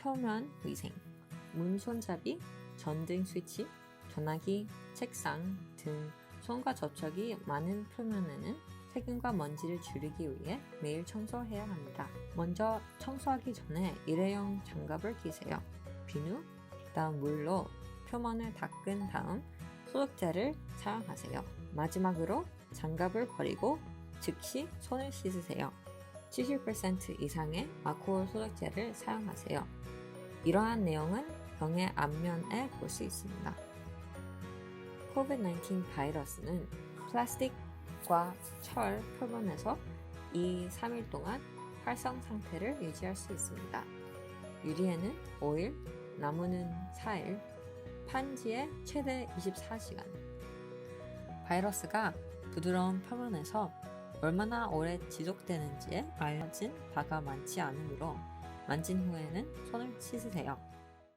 표면 위생, 문 손잡이, 전등 스위치, 전화기, 책상 등 손과 접촉이 많은 표면에는 세균과 먼지를 줄이기 위해 매일 청소해야 합니다. 먼저 청소하기 전에 일회용 장갑을 끼세요. 비누, 다음 물로 표면을 닦은 다음 소독제를 사용하세요. 마지막으로 장갑을 버리고 즉시 손을 씻으세요. 70% 이상의 알코올 소독제를 사용하세요. 이러한 내용은 병의 앞면에 볼 수 있습니다. COVID-19 바이러스는 플라스틱과 철 표면에서 2, 3일 동안 활성 상태를 유지할 수 있습니다. 유리에는 5일, 나무는 4일, 판지에 최대 24시간. 바이러스가 부드러운 표면에서 얼마나 오래 지속되는지에 알려진 바가 많지 않으므로 만진 후에는 손을 씻으세요.